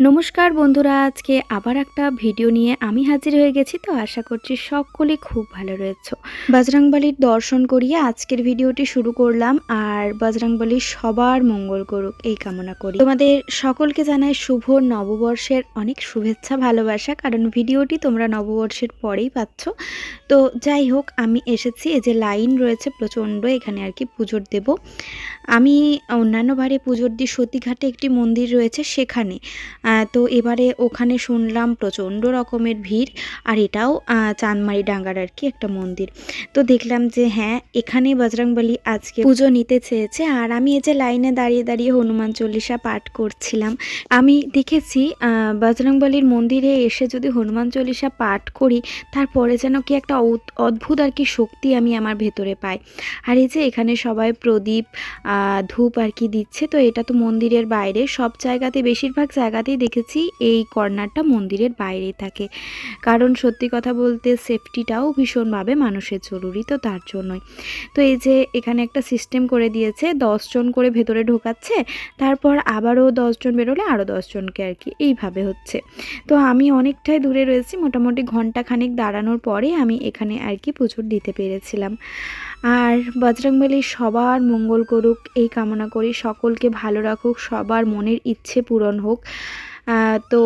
নমস্কার বন্ধুরা, আজকে আবার একটা ভিডিও নিয়ে আমি হাজির হয়ে গেছি। তো আশা করছি সকলে খুব ভালো রয়েছে। বজরংবলির দর্শন করিয়ে আজকের ভিডিওটি শুরু করলাম আর বজরংবলির সবার মঙ্গল করুক, এই কামনা করি। তোমাদের সকলকে জানাই শুভ নববর্ষের অনেক শুভেচ্ছা, ভালোবাসা, কারণ ভিডিওটি তোমরা নববর্ষের পরেই পাচ্ছ। তো যাই হোক, আমি এসেছি, এই যে লাইন রয়েছে প্রচণ্ড, এখানে আর কি পুজোর দেব। আমি অন্যান্য বারে পুজোর দিই সতীঘাটে একটি মন্দির রয়েছে সেখানে। তো এবারে ওখানে শুনলাম প্রচণ্ড রকমের ভিড়, আর এটাও চাঁদমারি ডাঙ্গার আর কি একটা মন্দির। তো দেখলাম যে হ্যাঁ এখানে বজরংবলী আজকে পুজো নিতে চেয়েছে, আর আমি এই যে লাইনে দাঁড়িয়ে দাঁড়িয়ে হনুমান চল্লিশা পাঠ করছিলাম, আমি দেখেছি বজরংবলীর মন্দিরে এসে যদি হনুমান চল্লিশা পাঠ করি, তারপরে যেন কি একটা অদ- অদ্ভুত আর কি শক্তি আমি আমার ভেতরে পাই। আর এই যে এখানে সবাই প্রদীপ ধূপ আর কি দিচ্ছে, তো এটা তো মন্দিরের বাইরে, সব জায়গাতে, বেশিরভাগ জায়গাতেই দেখেছি এই কর্নারটা মন্দিরের বাইরে থাকে। কারণ সত্যি কথা বলতে সেফটিটাও ভীষণভাবে মানুষের জরুরি তো তার জন্যই। তো এই যে এখানে একটা সিস্টেম করে দিয়েছে দশজন করে ভেতরে ঢোকাচ্ছে, তারপর আবারও দশজন বেরোলে আরও দশজনকে আর কি, এইভাবে হচ্ছে। তো আমি অনেকটাই দূরে রয়েছি, মোটামুটি ঘণ্টা খানেক দাঁড়ানোর পরে আমি এখানে আর কি প্রচুর দিতে পেরেছিলাম। আর বজরংবলী সবার মঙ্গল করুক, এই কামনা করি। সকলকে ভালো রাখুক, সবার মনের ইচ্ছে পূরণ হোক। তো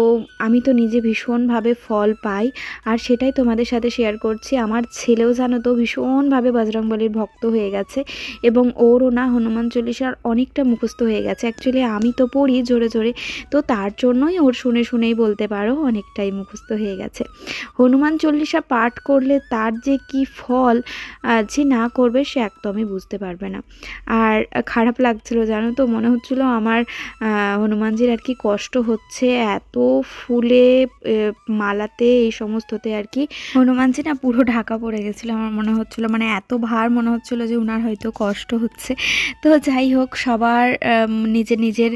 আমি তো নিজে ভীষণভাবে ফল পাই, আর সেটাই তোমাদের সাথে শেয়ার করছি। আমার ছেলেও জানো তো ভীষণভাবে বজরংবলীর ভক্ত হয়ে গেছে এবং ওরও না হনুমান চল্লিশার অনেকটা মুখস্থ হয়ে গেছে। অ্যাকচুয়ালি আমি তো পড়ি জোরে জোরে, তো তার জন্যই ওর শুনে শুনেই বলতে পারো অনেকটাই মুখস্থ হয়ে গেছে। হনুমান চল্লিশা পাঠ করলে তার যে কি ফল যে না করবে সে একদমই বুঝতে পারবে না। আর খারাপ লাগছিল জানো তো, মনে হচ্ছিল আমার হনুমানজির আর কি কষ্ট হচ্ছে এত ফুলে মালাতে এই সমস্ততে আর কি। হনুমানজি না পুরো ঢাকা পড়ে গেছিল, আমার মনে হচ্ছিল মানে এত ভার মনে হচ্ছিল যে ওনার হয়তো কষ্ট হচ্ছে। তো যাই হোক, সবার নিজের নিজের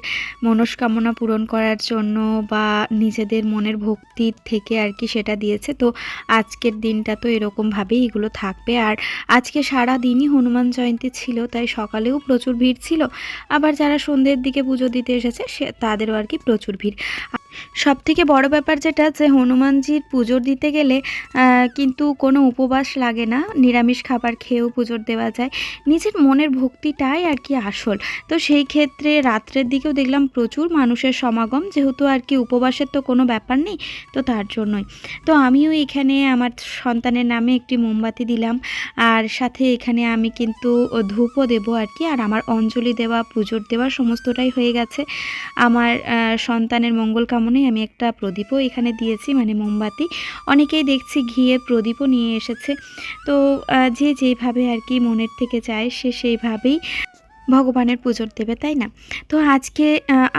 মনস্কামনা পূরণ করার জন্য বা নিজেদের মনের ভক্তির থেকে আর কি সেটা দিয়েছে। তো আজকের দিনটা তো এরকমভাবেই এগুলো থাকবে। আর আজকে সারা দিনই হনুমান জয়ন্তী ছিল, তাই সকালেও প্রচুর ভিড় ছিল। আবার যারা সন্ধ্যের দিকে পুজো দিতে এসেছে, সে, তাদেরও আর কি প্রচুর ভিড়। সব থেকে বড় ব্যাপার যেটা, যে হনুমানজির পুজোর দিতে গেলে কিন্তু কোনো উপবাস লাগে না। নিরামিষ খাবার খেয়েও পুজোর দেওয়া যায়। নিজের মনের ভক্তিটাই আর কি আসল। তো সেই ক্ষেত্রে রাত্রের দিকেও দেখলাম প্রচুর মানুষের সমাগম। যেহেতু আর কি উপবাসের তো কোনো ব্যাপার নেই, তো তার জন্যই। তো আমিও এখানে আমার সন্তানের নামে একটি মোমবাতি দিলাম। আর সাথে এখানে আমি কিন্তু ধূপও দেবো আর কি। আর আমার অঞ্জলি দেওয়া, পুজোর দেওয়া সমস্তটাই হয়ে গেছে। আমার সন্তানের মঙ্গল কামনায় আমি একটা প্রদীপও এখানে দিয়েছি মানে মোমবাতি। অনেকেই দেখছি ঘিয়ের প্রদীপও নিয়ে এসেছে। তো যে যেভাবে আর কি মনের থেকে চায়, সে সেইভাবেই ভগবানের পুজোর দেবে, তাই না? তো আজকে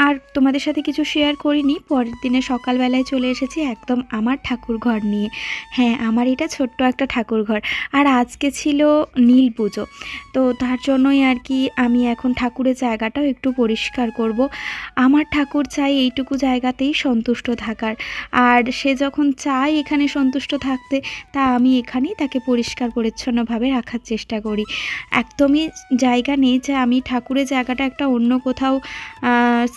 আর তোমাদের সাথে কিছু শেয়ার করিনি। পরের দিনে সকালবেলায় চলে এসেছি একদম আমার ঠাকুর ঘর নিয়ে। হ্যাঁ আমার এটা ছোট্ট একটা ঠাকুর ঘর। আর আজকে ছিল নীল পুজো। তো তার জন্যই আর কি আমি এখন ঠাকুরের জায়গাটাও একটু পরিষ্কার করব। আমার ঠাকুর চাই এইটুকু জায়গাতেই সন্তুষ্ট থাকার। আর সে যখন চায় এখানে সন্তুষ্ট থাকতে, তা আমি এখানেই তাকে পরিষ্কার পরিচ্ছন্নভাবে রাখার চেষ্টা করি। একদমই জায়গা নেই যে আমি ঠাকুরের জায়গাটা একটা অন্য কোথাও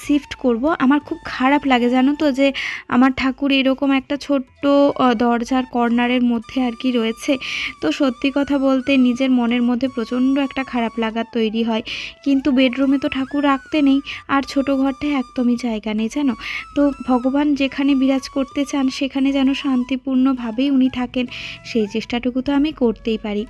শিফট করব। আমার খুব খারাপ লাগে, জানো তো যে আমার ঠাকুর এরকম একটা ছোট্ট দরজার কর্নারের মধ্যে আর কি রয়েছে। তো সত্যি কথা বলতে নিজের মনের মধ্যে প্রচণ্ড একটা খারাপ লাগা তৈরি হয়। কিন্তু বেডরুমে তো ঠাকুর রাখতে নেই, আর ছোট ঘরটায় একদমই জায়গা নেই, জানো? তো ভগবান যেখানে বিরাজ করতে চান, সেখানে যেন শান্তিপূর্ণভাবেই উনি থাকেন। সেই চেষ্টাটুকু তো আমি করতেই পারি।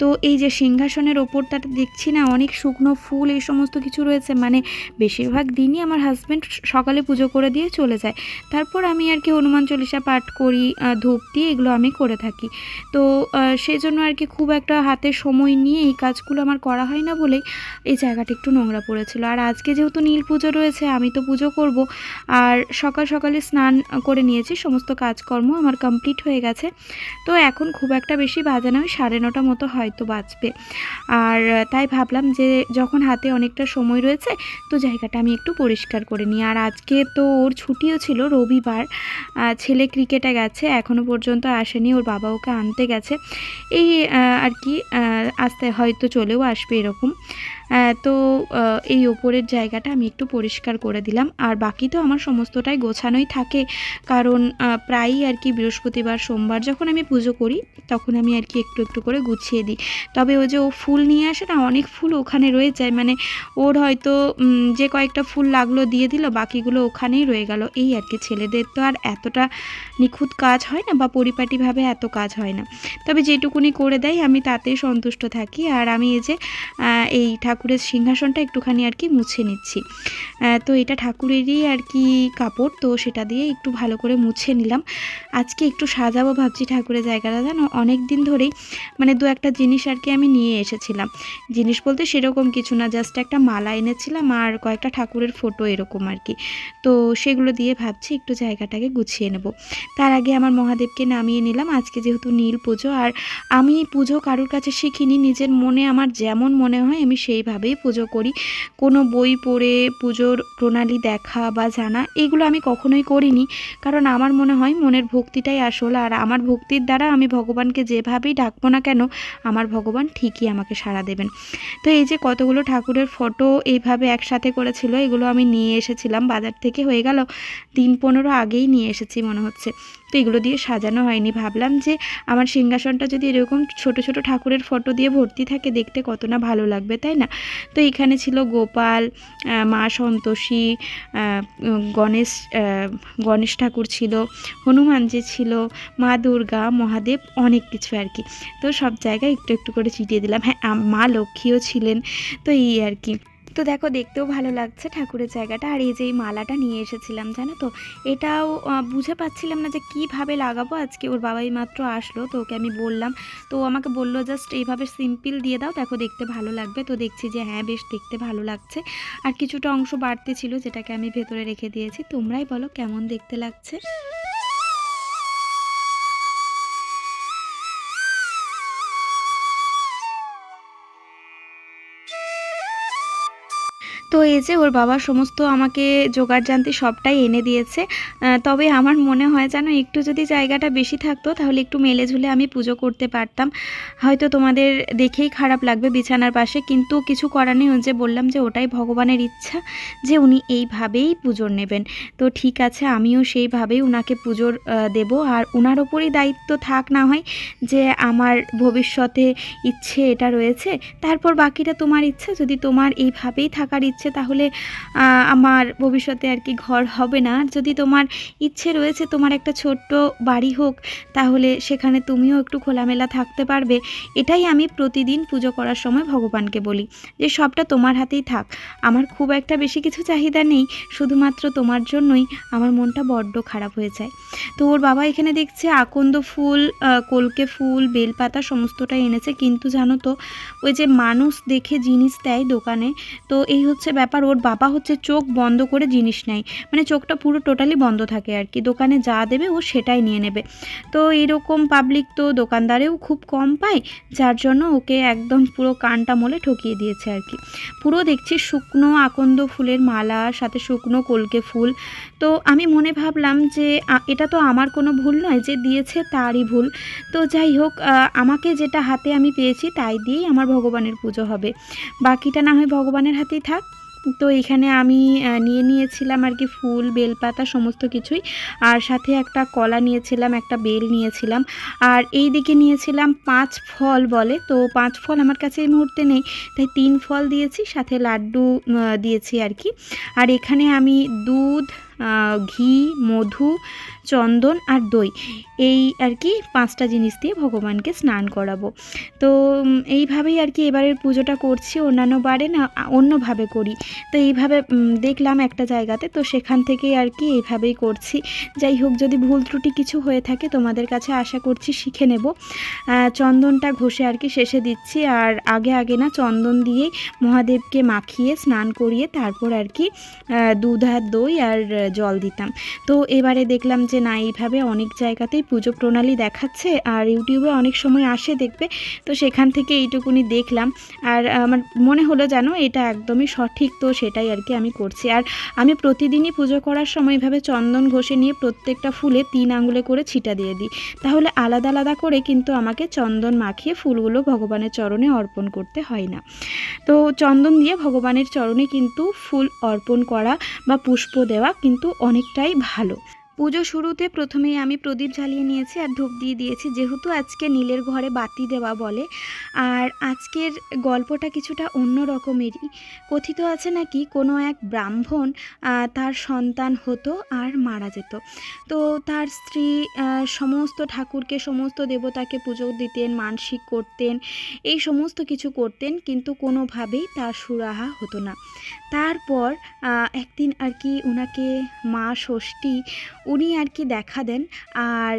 তো এই যে সিংহাসনের ওপরটা দেখছি না, অনেক শুকনো ফুল, এই সমস্ত কিছু রয়েছে। মানে বেশিরভাগ দিনই আমার হাজব্যান্ড সকালে পুজো করে দিয়ে চলে যায়। তারপর আমি আর কি হনুমান চল্লিশা পাঠ করি ধূপ দিয়ে এগুলো আমি করে থাকি। তো সেই জন্য আর কি খুব একটা হাতে সময় নিয়ে এই কাজগুলো আমার করা হয় না বলেই এই জায়গাটা একটু নোংরা পড়েছিল। আর আজকে যেহেতু নীল পুজো রয়েছে, আমি তো পুজো করব। আর সকাল সকালে স্নান করে নিয়েছি, সমস্ত কাজকর্ম আমার কমপ্লিট হয়ে গেছে। তো এখন খুব একটা বেশি বাজে না, ওই সাড়ে নটা মতো হয়তো বাজবে। আর তাই ভাবলাম যে যখন হাতে অনেকটা সময় রয়েছে, তো জায়গাটা আমি একটু পরিষ্কার করে নিই। আর আজকে তো ওর ছুটিও ছিল রবিবার ছেলে ক্রিকেটে গেছে এখনও পর্যন্ত আসেনি, ওর বাবা ওকে আনতে গেছে। এই আর কি আসতে হয়তো চলেও আসবে এরকম। তো এই ওপরের জায়গাটা আমি একটু পরিষ্কার করে দিলাম। আর বাকি তো আমার সমস্তটাই গোছানোই থাকে। কারণ প্রায়ই আর কি বৃহস্পতিবার, সোমবার যখন আমি পুজো করি, তখন আমি আর কি একটু একটু করে গুছিয়ে দিই। তবে ও যে ও ফুল নিয়ে আসে না, অনেক ফুল ওখানে রয়ে যায়। মানে ওর হয়তো যে কয়েকটা ফুল লাগল, দিয়ে দিল, বাকিগুলো ওখানেই রয়ে গেল। এই আর কি, ছেলেদের তো আর এতটা নিখুঁত কাজ হয় না বা পরিপাটিভাবে এত কাজ হয় না। তবে যেটুকুনি করে দেয়, আমি তাতেই সন্তুষ্ট থাকি। আর আমি এই যে এই ঠাকুরের সিংহাসনটা একটুখানি আর কি মুছে নিচ্ছি। তো এটা ঠাকুরেরই আর কি কাপড়, তো সেটা দিয়ে একটু ভালো করে মুছে নিলাম। আজকে একটু সাজাবো ভাবছি ঠাকুরের জায়গাটা, জানো? অনেক দিন ধরেই মানে দু একটা জিনিস আর কি আমি নিয়ে এসেছিলাম। জিনিস বলতে সেরকম কিছু না, জাস্ট একটা মালা এনেছিলাম আর কয়েকটা ঠাকুরের ফটো এরকম আর কি তো সেগুলো দিয়ে ভাবছি একটু জায়গাটাকে গুছিয়ে নেব। তার আগে আমার মহাদেবকে নামিয়ে নিলাম। আজকে যেহেতু নীল পুজো, আর আমি পুজো কারোর কাছে শিখিনি, নিজের মনে আমার যেমন মনে হয় আমি সেইভাবেই পুজো করি। কোনো বই পড়ে, পুজোর প্রণালী দেখা বা জানা, এগুলো আমি কখনোই করিনি। কারণ আমার মনে হয় মনের ভক্তিটাই আসল, আর আমার ভক্তির দ্বারা আমি ভগবানকে যেভাবেই ডাকবো না কেন, আমার ভগবান ঠিকই আমাকে সাড়া দেবেন। তো এই যে কতগুলো ঠাকুরের ফটো এইভাবে একসাথে করেছিল, এগুলো আমি নিয়ে এসেছিলাম, বাজার থেকে হয়ে গেল দিন পনেরো আগেই নিয়ে এসেছি মনে হচ্ছে। তো এগুলো দিয়ে সাজানো হয়নি। ভাবলাম যে আমার সিংহাসনটা যদি এরকম ছোট ছোট ঠাকুরের ফটো দিয়ে ভর্তি থাকে, দেখতে কত না ভালো লাগবে, তাই না? তো এখানে ছিল গোপাল মা সন্তোষী গণেশ গণেশ ঠাকুর ছিল হনুমানজি ছিল, মা দুর্গা, মহাদেব, অনেক কিছু আর কি। তো সব জায়গায় একটু একটু করে চিটিয়ে দিলাম। হ্যাঁ মা লক্ষ্মীও ছিলেন। তো এই আর কি। তো দেখো দেখতেও ভালো লাগছে ঠাকুরের জায়গাটা। আর এই যে এই মালাটা নিয়ে এসেছিলাম, জানো তো? এটাও বুঝে পাচ্ছিলাম না যে কীভাবে লাগাবো। আজকে ওর বাবাই মাত্র আসলো, তো ওকে আমি বললাম, তো আমাকে বলল জাস্ট এইভাবে সিম্পল দিয়ে দাও, দেখো দেখতে ভালো লাগবে। তো দেখছি যে হ্যাঁ বেশ দেখতে ভালো লাগছে। আর কিছুটা অংশ বাড়তে ছিল, যেটাকে আমি ভেতরে রেখে দিয়েছি। তোমরাই বলো কেমন দেখতে লাগছে? এই যে ওর বাবা সমস্ত আমাকে জোগাড় জানতে সবটাই এনে দিয়েছে। তবে আমার মনে হয় যেন একটু যদি জায়গাটা বেশি থাকতো তাহলে একটু মেলে ঝুলে আমি পুজো করতে পারতাম। হয়তো তোমাদের দেখেই খারাপ লাগবে বিছানার পাশে, কিন্তু কিছু করার নেই। যে বললাম যে ওটাই ভগবানের ইচ্ছা যে উনি এইভাবেই পুজোর নেবেন। তো ঠিক আছে, আমিও সেইভাবেই উনাকে পুজোর দেব। আর উনার ওপরই দায়িত্ব থাক না হয় যে আমার ভবিষ্যতে ইচ্ছে এটা রয়েছে। তারপর বাকিটা তোমার ইচ্ছা। যদি তোমার এইভাবেই থাকার ইচ্ছে তাহলে আমার ভবিষ্যতে আর কি ঘর হবে না। যদি তোমার ইচ্ছে রয়েছে তোমার একটা ছোট্ট বাড়ি হোক, তাহলে সেখানে তুমিও একটু খোলামেলা থাকতে পারবে। এটাই আমি প্রতিদিন পুজো করার সময় ভগবানকে বলি, যে সবটা তোমার হাতেই থাক। আমার খুব একটা বেশি কিছু চাহিদা নেই, শুধুমাত্র তোমার জন্যই আমার মনটা বড্ড খারাপ হয়ে যায়। তো ওর বাবা এখানে দেখছে আকন্দ ফুল কলকে ফুল, বেলপাতা সমস্তটাই এনেছে। কিন্তু জানো তো, ওই যে মানুষ দেখে জিনিস দেয় দোকানে, তো এই হচ্ছে ব্যাপার, ওর বাবা হচ্ছে চোখ বন্ধ করে জিনিস নেয়। মানে চোখটা পুরো টোটালি বন্ধ থাকে আর কি। দোকানে যা দেবে ও সেটাই নিয়ে নেবে। তো এরকম পাবলিক তো দোকানদারেও খুব কম পায়, যার জন্য ওকে একদম পুরো কানটা মলে ঠকিয়ে দিয়েছে আর কি। পুরো দেখছি শুকনো আকন্দ ফুলের মালা, সাথে শুকনো কলকে ফুল। তো আমি মনে ভাবলাম যে এটা তো আমার কোনো ভুল নয় যে দিয়েছে তারই ভুল। তো যাই হোক আমাকে যেটা হাতে আমি পেয়েছি তাই দিয়েই আমার ভগবানের পুজো হবে। বাকিটা না হয় ভগবানের হাতেই থাক। তো এখানে আমি নিয়ে নিয়েছিলাম আর কি ফুল, বেলপাতা সমস্ত কিছুই। আর সাথে একটা কলা নিয়েছিলাম, একটা বেল নিয়েছিলাম। আর এই দিকে নিয়েছিলাম পাঁচ ফল বলে। তো পাঁচ ফল আমার কাছে এই মুহূর্তে নেই। তাই তিন ফল দিয়েছি, সাথে লাড্ডু দিয়েছি আর কি। আর এখানে আমি দুধ ঘি, মধু, চন্দন আর দই। এই আর কি পাঁচটা জিনিস দিয়ে ভগবানকে স্নান করাবো। তো এইভাবেই আর কি এবারের পুজোটা করছি, অন্যান্য বারে না অন্যভাবে করি। তো এইভাবে দেখলাম একটা জায়গাতে, তো সেখান থেকেই আর কি এইভাবেই করছি। যাই হোক, যদি ভুল ত্রুটি কিছু হয়ে থাকে, তোমাদের কাছে আশা করছি শিখে নেব। চন্দনটা ঘষে আর কি শেষে দিচ্ছি, আর আগে আগে না চন্দন দিয়েই মহাদেবকে মাখিয়ে, স্নান করিয়ে তারপর আর কি দুধ আর দই আর জল দিতাম। তো এবারে দেখলাম যে না, এইভাবে অনেক জায়গাতেই পুজো প্রণালী দেখাচ্ছে আর ইউটিউবে অনেক সময় আসে দেখবে। তো সেখান থেকে এইটুকুনি দেখলাম। আর আমার মনে হলো যেন এটা একদমই সঠিক, তো সেটাই আর কি আমি করছি। আর আমি প্রতিদিনই পুজো করার সময় এভাবে চন্দন ঘষে নিয়ে প্রত্যেকটা ফুলে তিন আঙুলে করে ছিটা দিয়ে দিই। তাহলে আলাদা আলাদা করে কিন্তু আমাকে চন্দন মাখিয়ে ফুলগুলো ভগবানের চরণে অর্পণ করতে হয় না। তো চন্দন দিয়ে ভগবানের চরণে কিন্তু ফুল অর্পণ করা বা পুষ্প দেওয়া কিন্তু অনেকটাই ভালো। পুজো শুরুতে প্রথমেই আমি প্রদীপ জ্বালিয়ে নিয়েছি আর ধূপ দিয়ে দিয়েছি, যেহেতু আজকে নীলের ঘরে বাতি দেওয়া বলে। আর আজকের গল্পটা কিছুটা অন্য রকমেরই। কথিত আছে নাকি কোনো এক ব্রাহ্মণ তার সন্তান হতো আর মারা যেত। তো তার স্ত্রী সমস্ত ঠাকুরকে, সমস্ত দেবতাকে পুজো দিতেন, মানসিক করতেন, এই সমস্ত কিছু করতেন, কিন্তু কোনোভাবেই তার সুরাহা হতো না। তারপর একদিন আর কি ওনাকে মা ষষ্ঠী উনি আর কি দেখা দেন। আর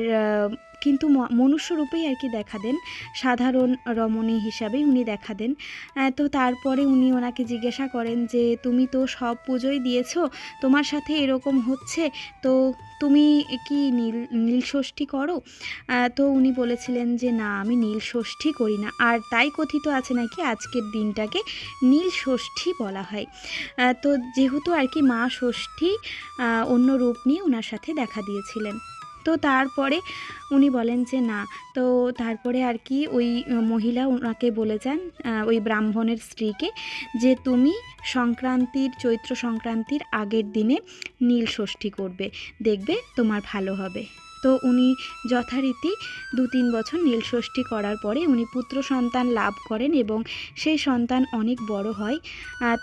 কিন্তু মনুষ্যরূপেই আর কি দেখা দেন। সাধারণ রমণী হিসাবেই উনি দেখা দেন। তো তারপরে উনি ওনাকে জিজ্ঞাসা করেন যে, তুমি তো সব পুজোই দিয়েছ, তোমার সাথে এরকম হচ্ছে, তো তুমি কি নীল নীল ষষ্ঠী করো? তো উনি বলেছিলেন যে, না, আমি নীল ষষ্ঠী করি না। আর তাই কথিত আছে নাকি, আজকের দিনটাকে নীল ষষ্ঠী বলা হয়। তো যেহেতু আর কি মা ষষ্ঠী অন্য রূপ নিয়ে ওনার সাথে দেখা দিয়েছিলেন। তো তারপরে উনি বলেন যে, না। তো তারপরে আর কি ওই মহিলা ওনাকে বলে যান ওই ব্রাহ্মণের স্ত্রীকে যে, তুমি সংক্রান্তির, চৈত্র সংক্রান্তির আগের দিনে নীল ষষ্ঠী করবে। দেখবে তোমার ভালো হবে। তো উনি যথারীতি দু তিন বছর নীলষষ্ঠী করার পরে উনি পুত্র সন্তান লাভ করেন এবং সেই সন্তান অনেক বড় হয়।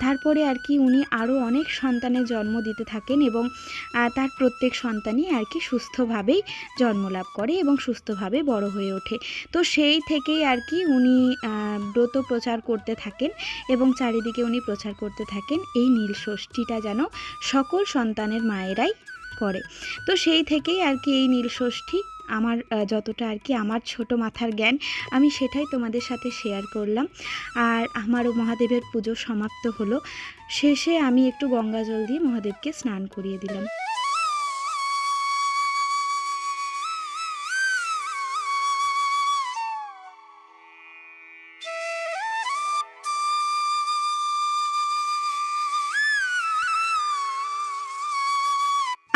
তারপরে আর কি উনি আরও অনেক সন্তানের জন্ম দিতে থাকেন এবং তার প্রত্যেক সন্তানই আর কি সুস্থভাবেই জন্ম লাভ করে এবং সুস্থভাবে বড় হয়ে ওঠে। তো সেই থেকেই আর কি উনি ব্রত প্রচার করতে থাকেন এবং চারিদিকে উনি প্রচার করতে থাকেন এই নীল ষষ্ঠীটা যেন সকল সন্তানের মায়েরাই করে। তো সেই থেকেই আর কি এই নীলষষ্ঠী আমার যতটা আর কি আমার ছোট মাথার জ্ঞান, আমি সেটাই তোমাদের সাথে শেয়ার করলাম। আর আমারও মহাদেবের পুজো সমাপ্ত হলো। শেষে আমি একটু গঙ্গা জল দিয়ে মহাদেবকে স্নান করিয়ে দিলাম।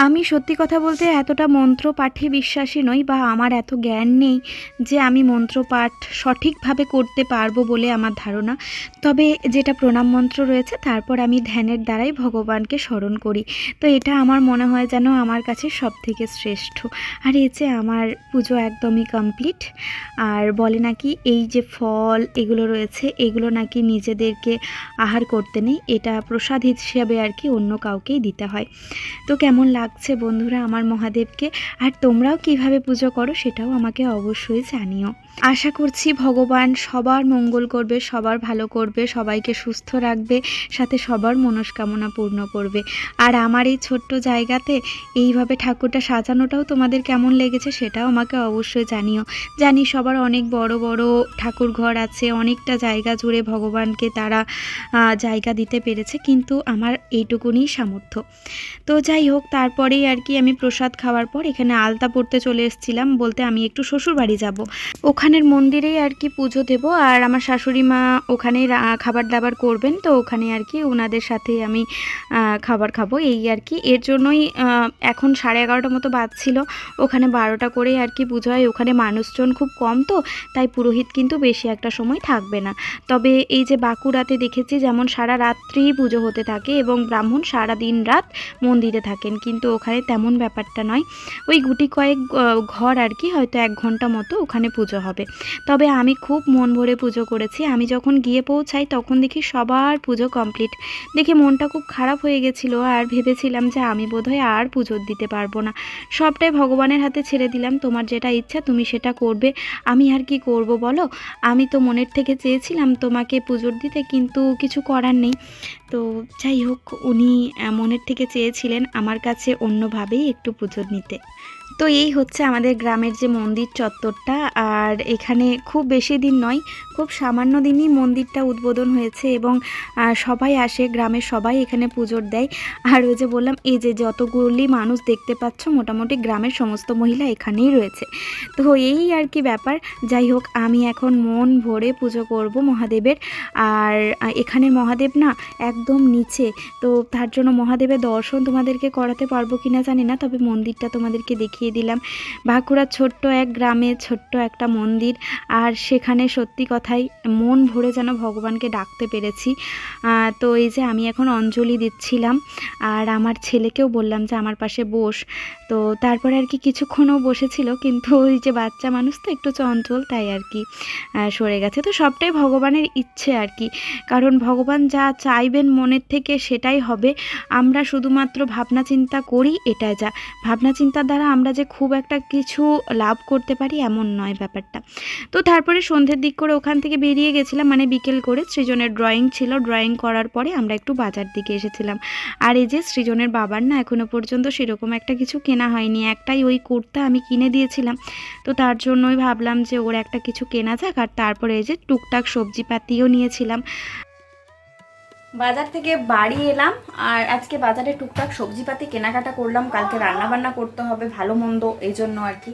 আমি সত্যি কথা বলতে এতটা মন্ত্র পাঠে বিশ্বাসী নই বা আমার এত জ্ঞান নেই যে আমি মন্ত্র পাঠ সঠিকভাবে করতে পারব বলে আমার ধারণা। তবে যেটা প্রণাম মন্ত্র রয়েছে, তারপর আমি ধ্যানের দ্বারাই ভগবানকে স্মরণ করি। তো এটা আমার মনে হয় যেন আমার কাছে সব থেকে শ্রেষ্ঠ। আর এই আমার পুজো একদমই কমপ্লিট, আর বলে নাকি এই যে ফল এগুলো রয়েছে, এগুলো নাকি নিজেদেরকে আহার করতে নেই, এটা প্রসাদ হিসেবে আর কি অন্য কাউকেই দিতে হয়। তো কেমন লাগছে বন্ধুরা আমার মহাদেবকে। আর তোমরাও কীভাবে পুজো করো সেটাও আমাকে অবশ্যই জানিও। আশা করছি ভগবান সবার মঙ্গল করবে, সবার ভালো করবে, সবাইকে সুস্থ রাখবে, সাথে সবার মনস্কামনা পূর্ণ করবে। আর আমার এই ছোট্ট জায়গাতে এইভাবে ঠাকুরটা সাজানোটাও তোমাদের কেমন লেগেছে সেটাও আমাকে অবশ্যই জানিও। জানি সবার অনেক বড় বড় ঠাকুর ঘর আছে, অনেকটা জায়গা জুড়ে ভগবানকে তারা জায়গা দিতে পেরেছে, কিন্তু আমার এইটুকুনি সামর্থ্য। তো যাই হোক, তারপরেই আর কি আমি প্রসাদ খাওয়ার পর এখানে আলতা পড়তে চলে এসেছিলাম, বলতে আমি একটু শ্বশুর বাড়ি যাব ওখানের মন্দিরেই আর কি পুজো দেব। আর আমার শাশুড়ি মা ওখানেই খাবার দাবার করবেন, তো ওখানে আর কি ওনাদের সাথে আমি খাবার খাব। এই আর কি। এর জন্যই এখন সাড়ে এগারোটা মতো বাজছিল। ওখানে বারোটা করেই আর কি পুজো হয়। ওখানে মানুষজন খুব কম তো, তাই পুরোহিত কিন্তু বেশি একটা সময় থাকবে না। তবে এই যে বাঁকুড়াতে দেখেছি, যেমন সারা রাত্রি পুজো হতে থাকে এবং ব্রাহ্মণ সারা দিন রাত মন্দিরে থাকেন। কিন্তু ওখানে তেমন ব্যাপারটা নয়। ওই গুটি কয়েক ঘর আর কি হয়তো এক ঘণ্টা মতো ওখানে পুজো হবে। তবে আমি খুব মন ভরে পুজো করেছি। আমি যখন গিয়ে পৌঁছাই তখন দেখি সবার পুজো কমপ্লিট। দেখে মনটা খুব খারাপ হয়ে গেছিল আর ভেবেছিলাম যে আমি বোধহয় আর পুজো দিতে পারব না। সবটাই ভগবানের হাতে ছেড়ে দিলাম। তোমার যেটা ইচ্ছা তুমি সেটা করবে। আমি আর কি করব বলো? আমি তো মনের থেকে চেয়েছিলাম তোমাকে পুজোর দিতে কিন্তু কিছু করার নেই। তো যাই হোক, উনি মনের থেকে চেয়েছিলেন আমার কাছে অন্যভাবেই একটু পুজো নিতে। তো এই হচ্ছে আমাদের গ্রামের যে মন্দির চত্বরটা। আর এখানে খুব বেশি দিন নয় খুব সামান্য দিনই মন্দিরটা উদ্বোধন হয়েছে এবং সবাই আসে গ্রামের সবাই এখানে পুজোর দেয়। আর ওই যে বললাম এই যে যতগুলি মানুষ দেখতে পাচ্ছ মোটামুটি গ্রামের সমস্ত মহিলা এখানেই রয়েছে। তো এই আর কি ব্যাপার যাই হোক আমি এখন মন ভরে পুজো করব মহাদেবের। আর আহ, এখানের মহাদেব না একদম নিচে তো তার জন্য মহাদেবের দর্শন তোমাদেরকে করাতে পারব কিনা জানি না তবে মন্দিরটা তোমাদেরকে দেখিয়ে দিলাম। বাঁকুড়ার ছোট্ট এক গ্রামে ছোট্ট একটা মন্দির আর সেখানে সত্যি কথাই মন ভরে যেন ভগবানকে ডাকতে পেরেছি। তো এই যে আমি এখন অঞ্জলি দিচ্ছিলাম, আর আমার ছেলেকেও বললাম যে আমার পাশে বস। তো তারপরে আর কি কিছুক্ষণও বসেছিল, কিন্তু ওই যে বাচ্চা মানুষ তো একটু চঞ্চল, তাই আর কি সরে গেছে। তো সবটাই ভগবানের ইচ্ছে আর কি, কারণ ভগবান যা চাইবেন মনের থেকে সেটাই হবে। আমরা শুধুমাত্র ভাবনা চিন্তা করি এটা যা। ভাবনা চিন্তার দ্বারা আমরা যে খুব একটা কিছু লাভ করতে পারি, এমন নয় ব্যাপারটা। তো তারপরে সন্ধ্যের দিক করে ওখান থেকে বেরিয়ে গেছিলাম মানে বিকেল করে। সৃজনের ড্রয়িং ছিল ড্রয়িং করার পরে আমরা একটু বাজার দিকে এসেছিলাম। আর এই যে সৃজনের বাবার না এখনও পর্যন্ত সেরকম একটা কিছু কেনা হয়নি। একটাই ওই কুর্তা আমি কিনে দিয়েছিলাম। তো তার জন্যই ভাবলাম যে ওর একটা কিছু কেনা যাক, আর তারপরে এই যে টুকটাক সবজিপাতিও নিয়েছিলাম। বাজার থেকে বাড়ি এলাম, আর আজকে বাজারে টুকটাক সবজিপাতি কেনাকাটা করলাম। কালকে রান্না বান্না করতে হবে, ভালো মন্দ, এই জন্য আর কি।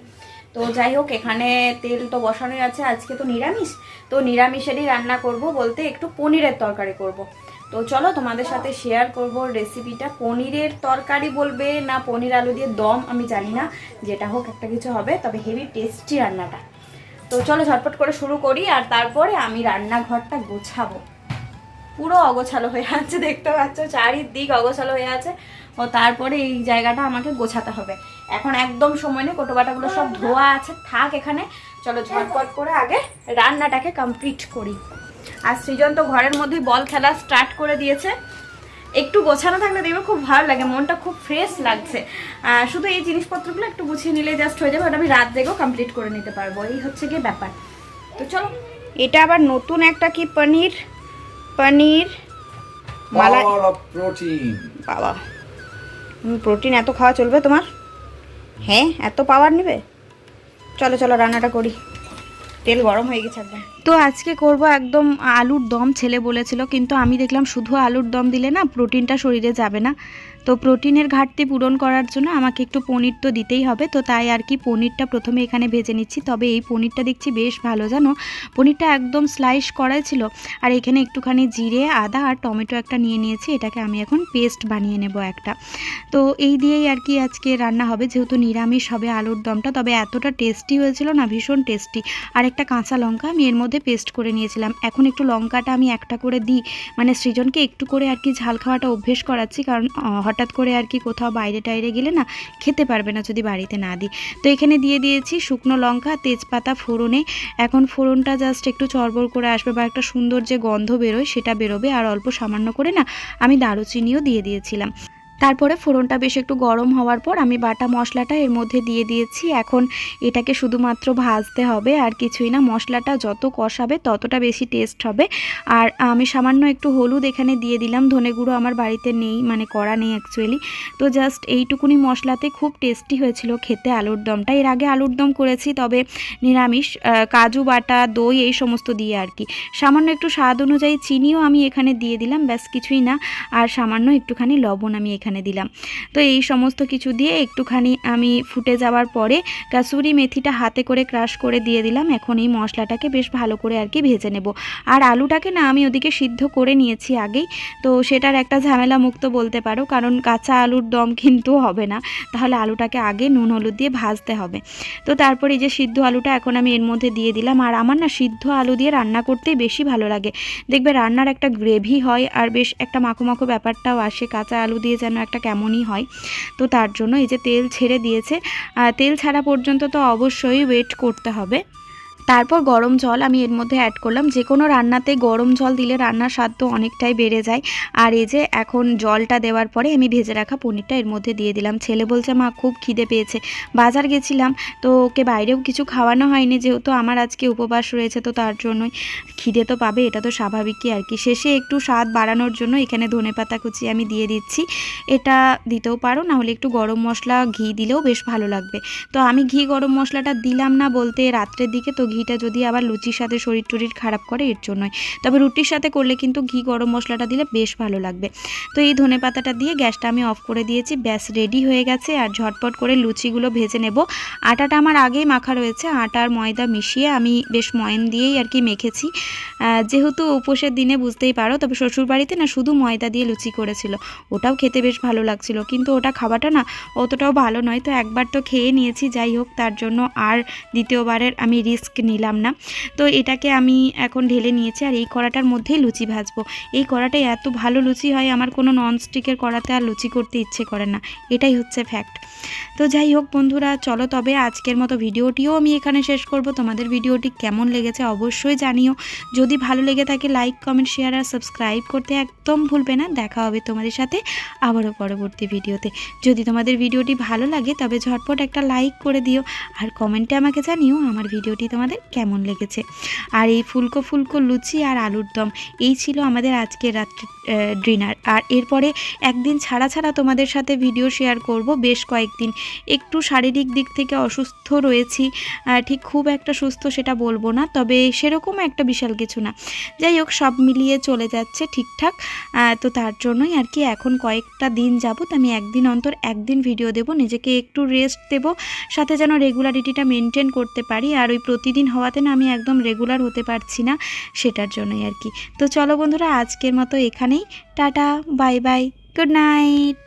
তো যাই হোক, এখানে তেল তো বসানোই আছে, আজকে তো নিরামিষ। তো নিরামিষেরই রান্না করব বলতে একটু পনিরের তরকারি করব। তো চলো তোমাদের সাথে শেয়ার করব রেসিপিটা পনিরের তরকারি বলবে না পনির আলু দিয়ে দম, আমি জানি না। যেটা হোক একটা কিছু হবে, তবে হেভি টেস্টি রান্নাটা। তো চলো ঝটপট করে শুরু করি, আর তারপরে আমি রান্নাঘরটা গোছাবো। পুরো অগোছালো হয়ে আছে, দেখতে পাচ্ছ, চারিদিক অগোছালো হয়ে আছে। ও তারপরে এই জায়গাটা আমাকে গোছাতে হবে। এখন একদম সময় নেই কোটোবাটাগুলো সব ধোয়া আছে থাক এখানে। চলো ঝটপট করে আগে রান্নাটাকে কমপ্লিট করি। আর সৃজন তো ঘরের মধ্যেই বল খেলা স্টার্ট করে দিয়েছে। একটু গোছানো থাকলে দেখবে খুব ভালো লাগে মনটা খুব ফ্রেশ লাগছে। শুধু এই জিনিসপত্রগুলো একটু গুছিয়ে নিলে জাস্ট হয়ে যাবে ওটা আমি রাত জেগেও কমপ্লিট করে নিতে পারব। এই হচ্ছে গিয়ে ব্যাপার। তো চলো এটা আবার নতুন একটা কি পনির? পনির মালাই protein. বাবা প্রোটিন এত খাওয়া চলবে তোমার? হ্যাঁ এত পাওয়ার নেবে? চলো চলো রান্নাটা করি। তেল গরম হয়ে গেছে একদম। তো আজকে করব একদম আলুর দম, ছেলে বলেছিল, কিন্তু আমি দেখলাম শুধু আলুর দম দিলে না প্রোটিনটা শরীরে যাবে না। তো প্রোটিনের ঘাটতি পূরণ করার জন্য আমাকে একটু পনির তো দিতেই হবে, তো তাই আর কি পনিরটা প্রথমে এখানে ভেজে নিচ্ছি। তবে এই পনিরটা দেখছি বেশ ভালো, জানো? পনিরটা একদম স্লাইস করাই ছিল, আর এখানে একটুখানি জিরে, আদা আর টমেটো একটা নিয়ে নিয়েছি, এটাকে আমি এখন পেস্ট বানিয়ে নেব একটা। তো এই দিয়েই আর কি আজকে রান্না হবে, যেহেতু নিরামিষ হবে আলুর দমটা, তবে এতটা টেস্টি হয়েছিল না, ভীষণ টেস্টি আর একটা কাঁচা লঙ্কা, আমি এর মধ্যে পেস্ট করে নিয়েছিলাম। এখন একটু লঙ্কাটা আমি একটা করে দিই। মানে সৃজনকে একটু করে আর কি ঝাল খাওয়াটা অভ্যেস করাচ্ছি, কারণ হঠাৎ করে আর কি কোথাও বাইরে টাইরে গেলে না খেতে পারবে না যদি বাড়িতে না দিই। তো এখানে দিয়ে দিয়েছি শুকনো লঙ্কা, তেজপাতা, ফোড়নে। এখন ফোড়নটা জাস্ট একটু চড়বড় করে আসবে বা একটা সুন্দর যে গন্ধ বেরোয় সেটা বেরোবে। আর অল্প সামান্য করে না আমি দারুচিনিও দিয়ে দিয়েছিলাম। তারপরে ফোড়নটা বেশ একটু গরম হওয়ার পর আমি বাটা মশলাটা এর মধ্যে দিয়ে দিয়েছি। এখন এটাকে শুধুমাত্র ভাজতে হবে, আর কিছুই না। মশলাটা যত কষাবে ততটা বেশি টেস্ট হবে। আর আমি সামান্য একটু হলুদ এখানে দিয়ে দিলাম। ধনে গুঁড়ো আমার বাড়িতে নেই মানে করা নেই অ্যাকচুয়ালি তো জাস্ট এইটুকুনি মশলাতে খুব টেস্টি হয়েছিল খেতে আলুর দমটা। এর আগে আলুর দম করেছি, তবে নিরামিষ কাজু, বাটা, দই এই সমস্ত দিয়ে আর কি। সামান্য একটু স্বাদ অনুযায়ী চিনিও আমি এখানে দিয়ে দিলাম, ব্যাস কিছুই না। আর সামান্য একটুখানি লবণ আমি এখানে দিলাম। তো এই সমস্ত কিছু দিয়ে একটুখানি আমি ফুটে যাওয়ার পরে কাসুরি মেথিটা হাতে করে ক্রাশ করে দিয়ে দিলাম। এখন এই মশলাটাকে বেশ ভালো করে আর কি ভেজে নেব। আর আলুটাকে না আমি ওদিকে সিদ্ধ করে নিয়েছি আগেই। তো সেটার একটা ঝামেলা মুক্ত বলতে পারো, কারণ কাঁচা আলুর দম কিন্তু হবে না। তাহলে আলুটাকে আগে নুন হলুদ দিয়ে ভাজতে হবে। তো তারপরে এই যে সিদ্ধ আলুটা এখন আমি এর মধ্যে দিয়ে দিলাম। আর আমার না সিদ্ধ আলু দিয়ে রান্না করতেই বেশি ভালো লাগে। দেখবে রান্নার একটা গ্রেভি হয় আর বেশ একটা মাখো মাখো ব্যাপারটাও আসে। কাঁচা আলু দিয়ে যেন একটা কেমনই হয়। তো তার জন্য এই যে তেল ছেড়ে দিয়েছে। তেল ছাড়া পর্যন্ত তো অবশ্যই ওয়েট করতে হবে। তারপর গরম জল আমি এর মধ্যে অ্যাড করলাম। যে কোনো রান্নাতে গরম জল দিলে রান্নার স্বাদ তো অনেকটাই বেড়ে যায়। আর এই যে এখন জলটা দেওয়ার পরে আমি ভেজে রাখা পনিরটা এর মধ্যে দিয়ে দিলাম। ছেলে বলছে, মা, খুব খিদে পেয়েছে। বাজার গেছিলাম, তো ওকে বাইরেও কিছু খাওয়ানো হয়নি যেহেতু আমার আজকে উপবাস রয়েছে, তো তার জন্যই খিদে তো পাবে, এটা তো স্বাভাবিকই আর কি। শেষে একটু স্বাদ বাড়ানোর জন্য এখানে ধনে পাতা কুচি আমি দিয়ে দিচ্ছি। এটা দিতেও পারো না হলে একটু গরম মশলা, ঘি দিলেও বেশ ভালো লাগবে। তো আমি ঘি গরম মশলাটা দিলাম না বলতে রাত্রের দিকে, তো ঘিটা যদি আবার লুচির সাথে শরীর টরির খারাপ করে, এর জন্যই। তবে রুটির সাথে করলে কিন্তু ঘি গরম মশলাটা দিলে বেশ ভালো লাগবে। তো এই ধনে পাতাটা দিয়ে গ্যাসটা আমি অফ করে দিয়েছি, ব্যাস রেডি হয়ে গেছে। আর ঝটপট করে লুচিগুলো ভেজে নেব। আটাটা আমার আগেই মাখা রয়েছে, আটা আর ময়দা মিশিয়ে আমি বেশ ময়ন দিয়েই আর কি মেখেছি। যেহেতু উপোসের দিনে বুঝতেই পারো, তবে শ্বশুরবাড়িতে না শুধু ময়দা দিয়ে লুচি করেছিল। ওটাও খেতে বেশ ভালো লাগছিল। কিন্তু ওটা খাওয়াটা না অতটাও ভালো নয়। তো একবার তো খেয়ে নিয়েছি, যাই হোক, তার জন্য আর দ্বিতীয়বারের আমি রিস্ক নিলাম না। তো এটাকে আমি এখন ঢেলে নিয়েছি আর এই কড়াটার মধ্যেই লুচি ভাজবো। এই কড়াটায় এত ভালো লুচি হয়, আমার কোনো ননস্টিকের কড়াতে আর লুচি করতে ইচ্ছে করে না। এটাই হচ্ছে ফ্যাক্ট তো যাই হোক বন্ধুরা, চলো তবে আজকের মতো ভিডিওটিও আমি এখানে শেষ করব। তোমাদের ভিডিওটি কেমন লেগেছে অবশ্যই জানিও। যদি ভালো লেগে থাকে লাইক কমেন্ট শেয়ার আর সাবস্ক্রাইব করতে একদম ভুলবে না। দেখা হবে তোমাদের সাথে আবারও পরবর্তী ভিডিওতে। যদি তোমাদের ভিডিওটি ভালো লাগে, তবে ঝটপট একটা লাইক করে দিও। আর কমেন্টে আমাকে জানিও আমার ভিডিওটি তোমাদের কেমন লেগেছে? আর এই ফুলকো ফুলকো লুচি আর আলুর দম, এই ছিল আমাদের আজকের রাত্রি ডিনার। আর এরপরে একদিন ছাড়া ছাড়া তোমাদের সাথে ভিডিও শেয়ার করব। বেশ কয়েকদিন একটু শারীরিক দিক থেকে অসুস্থ রয়েছি ঠিক খুব একটা সুস্থ সেটা বলব না, তবে সেরকম একটা বিশাল কিছু না। যাই হোক, সব মিলিয়ে চলে যাচ্ছে ঠিকঠাক তো তার জন্যই আর কি এখন কয়েকটা দিন যাবত আমি একদিন অন্তর একদিন ভিডিও দেব, নিজেকে একটু রেস্ট দেব, সাথে যেন রেগুলারিটিটা মেনটেন করতে পারি। আর ওই প্রতিদিন হওয়াতে না আমি একদম রেগুলার হতে পারছি না সেটার জন্যই আর কি। তো চলো বন্ধুরা, আজকের মতো এখানেই। Tata bye bye good night